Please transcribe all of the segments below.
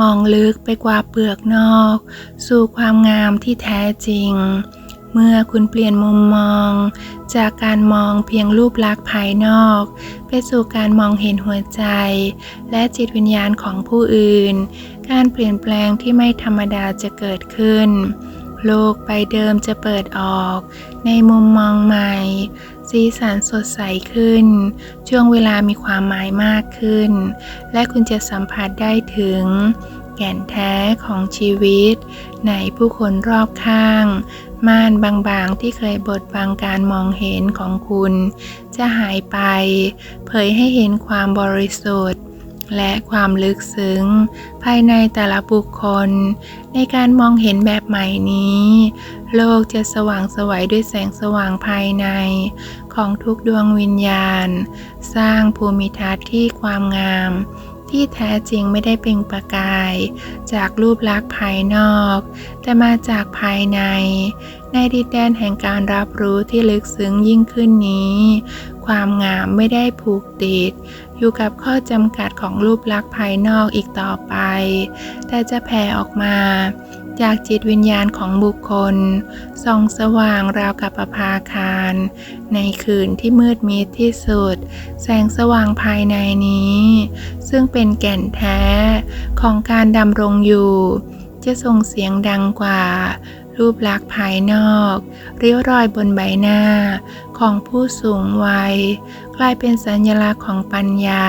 มองลึกไปกว่าเปลือกนอก สู่ความงามที่แท้จริง เมื่อคุณเปลี่ยนมุมมอง จากการมองเพียงรูปลักษณ์ภายนอก ไปสู่การมองเห็นหัวใจ และจิตวิญญาณของผู้อื่น การเปลี่ยนแปลงที่ไม่ธรรมดาจะเกิดขึ้น โลกใบเดิมจะเปิดออก ในมุมมองใหม่ สีสันสดใสขึ้น ช่วงเวลามีความหมายมากขึ้น และคุณจะสัมผัสได้ถึง แก่นแท้ของชีวิต ในผู้คนรอบข้าง ม่านบางๆที่เคยบดบังการมองเห็นของคุณ จะหายไป เผยให้เห็นความบริสุทธิ์ และความลึกซึ้ง ภายในแต่ละบุคคล ในการมองเห็นแบบใหม่นี้ โลกจะสว่างสวัยด้วยแสงสว่างภายใน ของทุกดวงวิญญาณ สร้างภูมิทัศน์ที่ความงาม ที่แท้จริงไม่ได้เป็นประกาย จากรูปลักษณ์ภายนอก แต่มาจากภายใน ในดินแดนแห่งการรับรู้ที่ลึกซึ้งยิ่งขึ้นนี้ ความงามไม่ได้ผูกติด อยู่กับข้อจำกัดของรูปลักษณ์ภายนอกอีกต่อไป แต่จะแผ่ออกมา จากจิตวิญญาณของบุคคล ส่องสว่างราวกับประภาคาร ในคืนที่มืดมิดที่สุด แสงสว่างภายในนี้ ซึ่งเป็นแก่นแท้ของการดำรงอยู่ จะส่งเสียงดังกว่า รูปลักษณ์ภายนอกริ้วรอยบนใบหน้า ของผู้สูงวัย กลายเป็นสัญลักษณ์ของปัญญา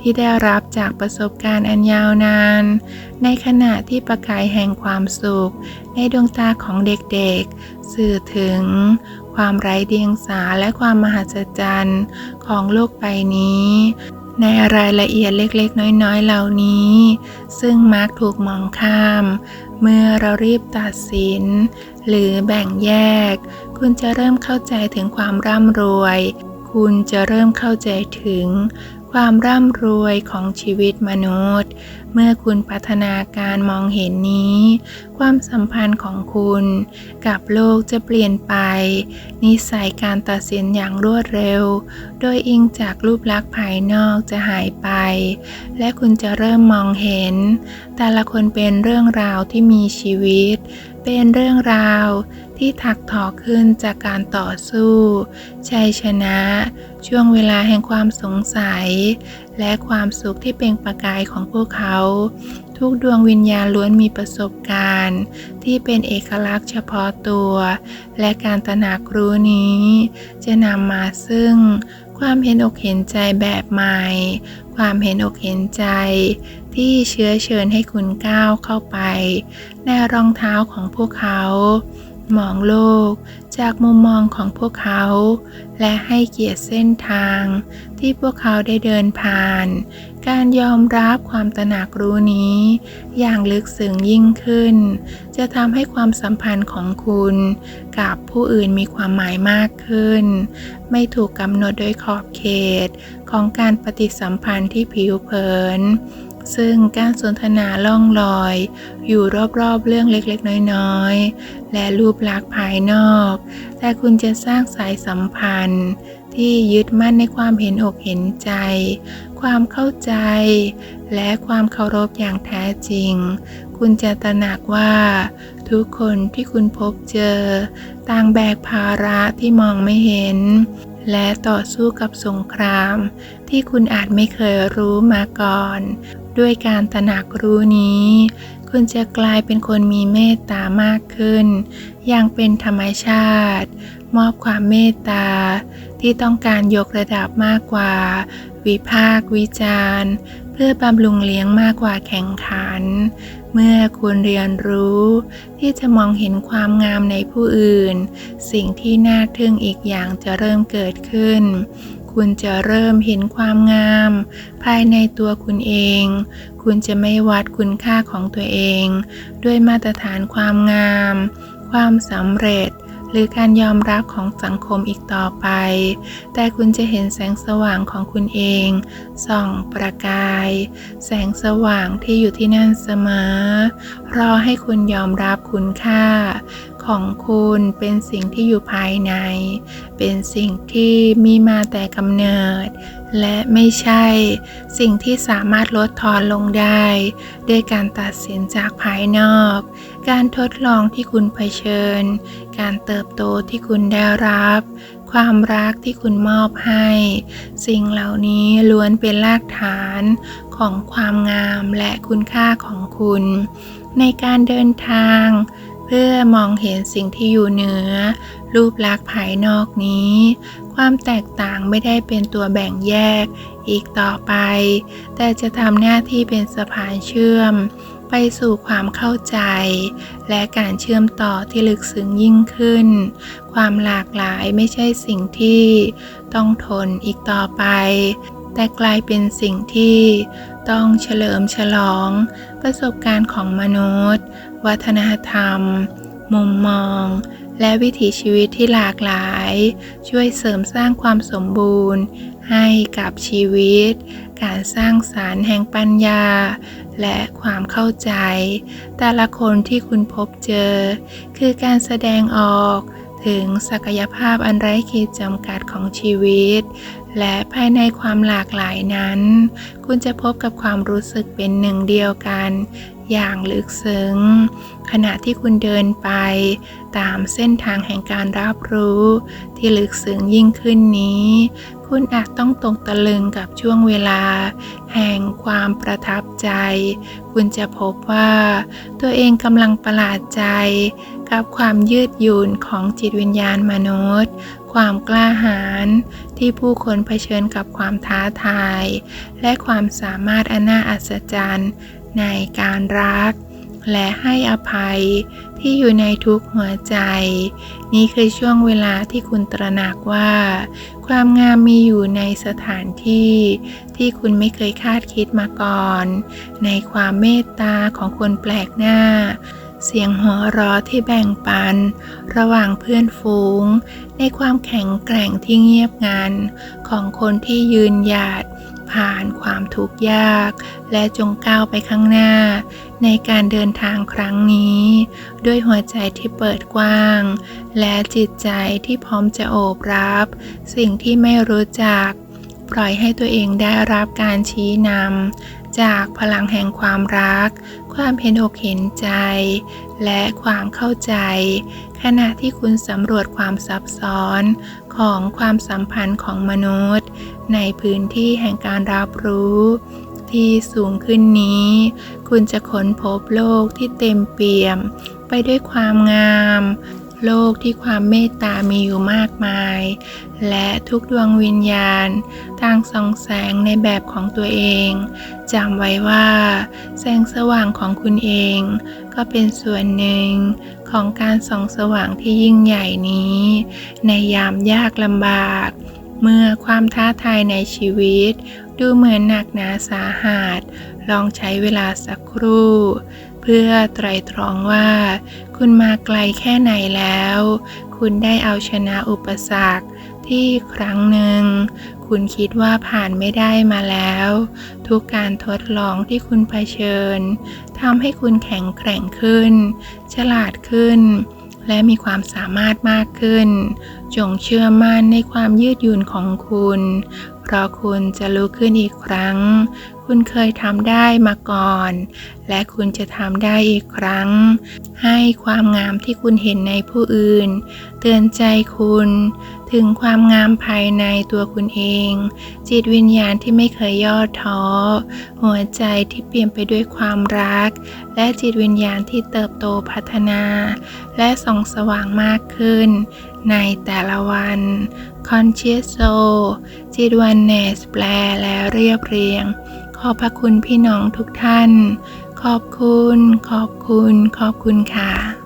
ที่ได้รับจากประสบการณ์อันยาวนาน ในขณะที่ประกายแห่งความสุข ในดวงตาของเด็กๆ สื่อถึงความไร้เดียงสาและความมหัศจรรย์ของโลกใบนี้ในรายละเอียดเล็กๆ น้อยๆ เหล่านี้ ซึ่งมักถูกมองข้าม เมื่อเรารีบตัดสิน หรือแบ่งแยก คุณจะเริ่มเข้าใจถึงความร่ำรวย คุณจะเริ่มเข้าใจถึงความร่ำรวยของชีวิตมนุษย์ เมื่อคุณพัฒนาการมองเห็นนี้ ความสัมพันธ์ของคุณ กับโลกจะเปลี่ยนไป นิสัยการตัดสินอย่างรวดเร็ว โดยอิงจากรูปลักษณ์ภายนอกจะหายไป และคุณจะเริ่มมองเห็น แต่ละคนเป็นเรื่องราวที่มีชีวิต เป็นเรื่องราวที่ถักทอขึ้นจากการต่อสู้ ชัยชนะ ช่วงเวลาแห่งความสงสัย และความสุขที่เป็นประกายของพวกเขา ทุกดวงวิญญาณล้วนมีประสบการณ์ ที่เป็นเอกลักษณ์เฉพาะตัว และการตระหนักรู้นี้ จะนำมาซึ่ง ความเห็นอกเห็นใจแบบใหม่ ความเห็นอกเห็นใจ ที่เชื้อเชิญให้คุณก้าวเข้าไป ในรองเท้าของพวกเขา มองโลกจากมุมมองของพวกเขา และให้เกียรติเส้นทาง ที่พวกเขาได้เดินผ่าน การยอมรับความตระหนักรู้นี้ อย่างลึกซึ้งยิ่งขึ้น จะทำให้ความสัมพันธ์ของคุณ กับผู้อื่นมีความหมายมากขึ้น ไม่ถูกกำหนดโดยขอบเขตของการปฏิสัมพันธ์ที่ผิวเผิน ซึ่งการสนทนาล่องลอย อยู่รอบๆเรื่องเล็กๆ น้อยๆ และรูปลักษณ์ภายนอก แต่คุณจะสร้างสายสัมพันธ์ ที่ยึดมั่นในความเห็นอกเห็นใจ ความเข้าใจ และความเคารพอย่างแท้จริง คุณจะตระหนักว่า ทุกคนที่คุณพบเจอ ต่างแบกภาระที่มองไม่เห็นและต่อสู้กับสงคราม ที่คุณอาจไม่เคยรู้มาก่อน ด้วยการตระหนักรู้นี้ คุณจะกลายเป็นคนมีเมตตามากขึ้น อย่างเป็นธรรมชาติ มอบความเมตตา ที่ต้องการยกระดับมากกว่า วิพากวิจารณ์ เพื่อบำรุงเลี้ยงมากกว่าแข่งขัน เมื่อคุณเรียนรู้ ที่จะมองเห็นความงามในผู้อื่น สิ่งที่น่าทึ่งอีกอย่างจะเริ่มเกิดขึ้นคุณจะเริ่มเห็นความงาม ภายในตัวคุณเอง คุณจะไม่วัดคุณค่าของตัวเอง ด้วยมาตรฐานความงาม ความสำเร็จ หรือการยอมรับของสังคมอีกต่อไป แต่คุณจะเห็นแสงสว่างของคุณเอง ส่องประกาย แสงสว่างที่อยู่ที่นั่นเสมอ รอให้คุณยอมรับคุณค่า ของคุณเป็นสิ่งที่อยู่ภายใน เป็นสิ่งที่มีมาแต่กำเนิด และไม่ใช่สิ่งที่สามารถลดทอนลงได้ ด้วยการตัดสินจากภายนอก การทดลองที่คุณเผชิญ การเติบโตที่คุณได้รับ ความรักที่คุณมอบให้ สิ่งเหล่านี้ล้วนเป็นรากฐานของความงามและคุณค่าของคุณ ในการเดินทาง เพื่อมองเห็นสิ่งที่อยู่เหนือ รูปลักษณ์ภายนอกนี้ ความแตกต่างไม่ได้เป็นตัวแบ่งแยกอีกต่อไป แต่จะทำหน้าที่เป็นสะพานเชื่อม ไปสู่ความเข้าใจ และการเชื่อมต่อที่ลึกซึ้งยิ่งขึ้น ความหลากหลายไม่ใช่สิ่งที่ต้องทนอีกต่อไป แต่กลายเป็นสิ่งที่ต้องเฉลิมฉลอง ประสบการณ์ของมนุษย์ วัฒนธรรม มุมมอง และวิถีชีวิตที่หลากหลาย ช่วยเสริมสร้างความสมบูรณ์ ให้กับชีวิต การสร้างสารรค์แห่งปัญญา และความเข้าใจ แต่ละคนที่คุณพบเจอ คือการแสดงออกถึงศักยภาพอันไร้ขีดจำกัดของชีวิต และภายในความหลากหลายนั้น คุณจะพบกับความรู้สึกเป็นหนึ่งเดียวกัน อย่างลึกซึ้ง ขณะที่คุณเดินไป ตามเส้นทางแห่งการรับรู้ ที่ลึกซึ้งยิ่งขึ้นนี้ คุณอาจต้องตกตะลึงกับช่วงเวลา แห่งความประทับใจ คุณจะพบว่า ตัวเองกำลังประหลาดใจ กับความยืดหยุ่นของจิตวิญญาณมนุษย์ ความกล้าหาญที่ผู้คนเผชิญกับความท้าทาย และความสามารถอันน่าอัศจรรย์ในการรัก และให้อภัยที่อยู่ในทุกหัวใจ นี่คือช่วงเวลาที่คุณตระหนักว่า ความงามมีอยู่ในสถานที่ ที่คุณไม่เคยคาดคิดมาก่อน ในความเมตตาของคนแปลกหน้า เสียงหัวเราะที่แบ่งปัน ระหว่างเพื่อนฝูง ในความแข็งแกร่งที่เงียบงันของคนที่ยืนหยัดผ่านความทุกข์ยาก และจงก้าวไปข้างหน้า ในการเดินทางครั้งนี้ ด้วยหัวใจที่เปิดกว้าง และจิตใจที่พร้อมจะโอบรับ สิ่งที่ไม่รู้จัก ปล่อยให้ตัวเองได้รับการชี้นำ จากพลังแห่งความรัก ความเห็นอกเห็นใจ และความเข้าใจ ขณะที่คุณสำรวจความซับซ้อนของความสัมพันธ์ของมนุษย์ ในพื้นที่แห่งการรับรู้ที่สูงขึ้นนี้ คุณจะค้นพบโลกที่เต็มเปี่ยม ไปด้วยความงาม โลกที่ความเมตตามีอยู่มากมาย และทุกดวงวิญญาณต่างส่องแสงในแบบของตัวเองจำไว้ว่า แสงสว่างของคุณเอง ก็เป็นส่วนหนึ่งของการส่องสว่างที่ยิ่งใหญ่นี้ ในยามยากลำบาก เมื่อความท้าทายในชีวิต ดูเหมือนหนักหนาสาหัสลองใช้เวลาสักครู่ เพื่อไตรตรองว่า คุณมาไกลแค่ไหนแล้ว คุณได้เอาชนะอุปสรรคที่ครั้งหนึ่ง คุณคิดว่าผ่านไม่ได้มาแล้ว ทุกการทดลองที่คุณเผชิญทำให้คุณแข็งแกร่งขึ้น ฉลาดขึ้น และมีความสามารถมากขึ้น จงเชื่อมั่นในความยืดหยุ่นของคุณ เพราะคุณจะลุกขึ้นอีกครั้ง คุณเคยทำได้มาก่อน และคุณจะทำได้อีกครั้ง ให้ความงามที่คุณเห็นในผู้อื่น เตือนใจคุณ ถึงความงามภายในตัวคุณเอง จิตวิญญาณที่ไม่เคยย่อท้อ หัวใจที่เปลี่ยนไปด้วยความรัก และจิตวิญญาณที่เติบโตพัฒนา และส่องสว่างมากขึ้น ในแต่ละวัน Concieso จิตวันเนสแปลและเรียบเรียง ขอบพระคุณพี่น้องทุกท่าน ขอบคุณ ขอบคุณ ขอบคุณค่ะ